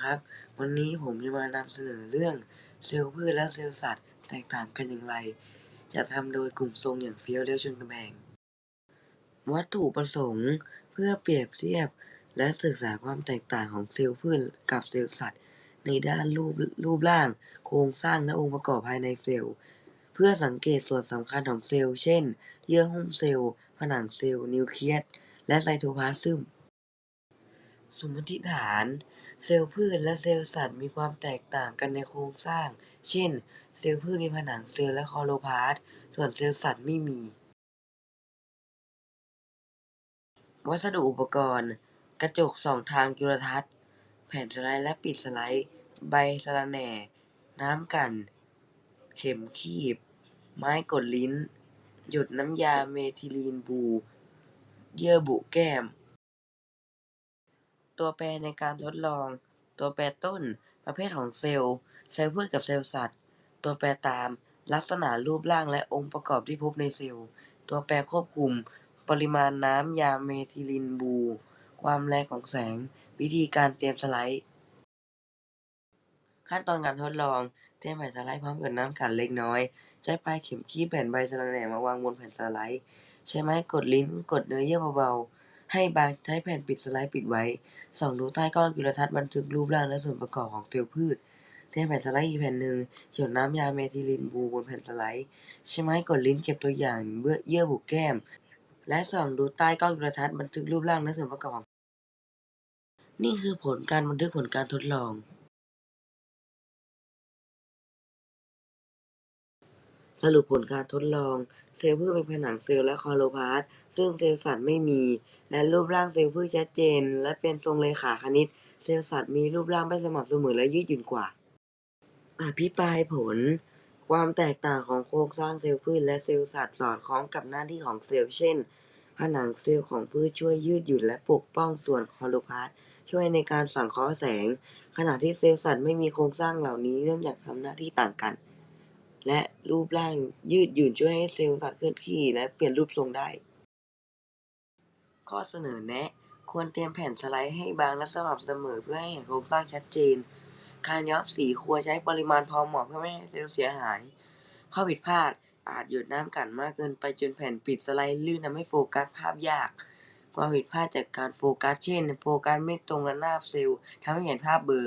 ครับ วันนี้ผมจะมานำเสนอเรื่องเซลล์พืชและเซลล์สัตว์แตกต่างกันอย่างไร จะทำโดยกลุ่มทรงอย่างเฟี้ยวเลี้ยวชนกำแพง วัตถุประสงค์เพื่อเปรียบเทียบและศึกษาความแตกต่างของเซลล์พืชกับเซลล์สัตว์ ในด้านรูปรูปร่าง โครงสร้างและองค์ประกอบภายในเซลล์ เพื่อสังเกตส่วนสำคัญของเซลล์ เช่น เยื่อหุ้มเซลล์ ผนังเซลล์ นิวเคลียส และไซโทพลาซึม สมมติฐาน เซลล์พืชและเซลล์สัตว์มีความแตกต่างกันในโครงสร้าง เช่น เซลล์พืชมีผนังเซลล์และคลอโรพลาสต์ ส่วนเซลล์สัตว์ไม่มี วัสดุอุปกรณ์ กระจกสองทางจุลทรรศน์ แผ่นสไลด์และปิดสไลด์ ใบสะระแหน่ น้ำกัน เข็มคีบ ไม้กดลิ้น หยดน้ำยาเมทิลีนบู เยื่อบุแก้ม ตัวแปรในการทดลอง ตัวแปรต้น ประเภทของเซลล์ เซลล์พืชกับเซลล์สัตว์ ตัวแปรตาม ลักษณะรูปร่างและองค์ประกอบที่พบในเซลล์ ตัวแปรควบคุม ปริมาณน้ำยาเมทิลีนบู ความแรงของแสง วิธีการเตรียมสไลด์ ขั้นตอนการทดลอง เตรียมแผ่นสไลด์พร้อมหยดน้ำกลั่นเล็กน้อย ใช้ปลายเข็มคีบแผ่นใบสะระแหน่มาวางบนแผ่นสไลด์ ใช้ไม้กดลิ้น กดเนื้อเยื่อเบาๆ ให้บางใช้แผ่นปิดสไลด์ปิดไว้ ส่องดูใต้กล้องจุลทรรศน์บันทึกรูปร่างและส่วนประกอบของเซลล์พืชเทแผ่นสไลด์อีกแผ่นหนึ่งหยดน้ำยาเมทิลีนบูบนแผ่นสไลด์ใช้ไม้กดลิ้นเก็บตัวอย่างเบื้อเยื่อบุแก้ม และส่องดูใต้กล้องจุลทรรศน์บันทึกรูปร่างและส่วนประกอบของ นี่คือผลการบันทึกผลการทดลอง สรุปผลการทดลอง เซลล์พืชมีผนังเซลล์และคลอโรพลาสต์ซึ่งเซลล์สัตว์ไม่มี และรูปร่างเซลล์พืชชัดเจน และเป็นทรงเรขาคณิต เซลล์สัตว์มีรูปร่างไม่สม่ำเสมอและยืดหยุ่นกว่า อภิปรายผล ความแตกต่างของโครงสร้างเซลล์พืชและเซลล์สัตว์สอดคล้องกับหน้าที่ของเซลล์ เช่น ผนังเซลล์ของพืชช่วยยืดหยุ่นและปกป้องส่วนคลอโรพลาสต์ช่วยในการสังเคราะห์แสง ขณะที่เซลล์สัตว์ไม่มีโครงสร้างเหล่านี้เนื่องจากทำหน้าที่ต่างกัน และรูปร่างยืดหยุ่นช่วยให้เซลล์สัตว์เคลื่อนที่ และเปลี่ยนรูปทรงได้ ข้อเสนอแนะ ควรเตรียมแผ่นสไลด์ให้บางและสม่ำเสมอเพื่อให้เห็นโครงสร้างชัดเจน การย้อมสีควรใช้ปริมาณพอเหมาะเพื่อไม่ให้เซลล์เสียหาย ข้อผิดพลาดอาจหยดน้ำกันมากเกินไปจนแผ่นปิดสไลด์ลื่นทำให้โฟกัสภาพยากความผิดพลาดจากการโฟกัสเช่น โฟกัสไม่ตรงระนาบเซลล์ทำให้เห็นภาพเบลอ